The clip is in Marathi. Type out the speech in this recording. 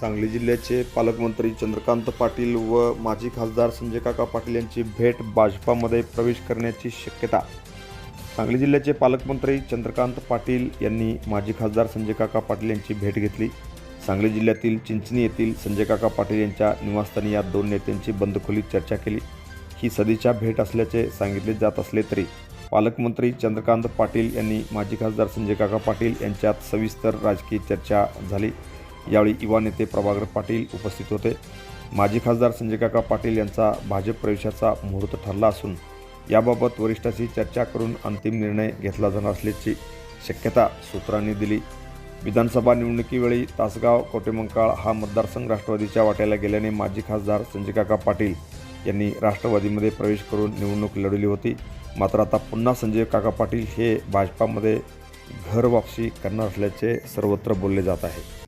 सांगली जिल्ह्याचे पालकमंत्री चंद्रकांत पाटील व माजी खासदार संजय काका पाटील यांची भेट भाजपामध्ये प्रवेश करण्याची शक्यता. सांगली जिल्ह्याचे पालकमंत्री चंद्रकांत पाटील यांनी माजी खासदार संजय काका पाटील यांची भेट घेतली. सांगली जिल्ह्यातील चिंचणी येथील संजय काका पाटील यांच्या निवासस्थानी या दोन नेत्यांची बंदखोली चर्चा केली. ही सदिच्छा भेट असल्याचे सांगितले जात असले तरी पालकमंत्री चंद्रकांत पाटील यांनी माजी खासदार संजय काका पाटील यांच्यात सविस्तर राजकीय चर्चा झाली. यावेळी युवा नेते प्रभाकर पाटील उपस्थित होते. माजी खासदार संजय काका पाटील यांचा भाजप प्रवेशाचा मुहूर्त ठरला असून याबाबत वरिष्ठाशी चर्चा करून अंतिम निर्णय घेतला जाणार असल्याची शक्यता सूत्रांनी दिली. विधानसभा निवडणुकीवेळी तासगाव कोटेमंकाळ हा मतदारसंघ राष्ट्रवादीच्या वाट्याला गेल्याने माजी खासदार संजय काका पाटील यांनी राष्ट्रवादीमध्ये प्रवेश करून निवडणूक लढवली होती. मात्र आता पुन्हा संजय काका पाटील हे भाजपामध्ये घर वापसी करणार असल्याचे सर्वत्र बोलले जात आहे.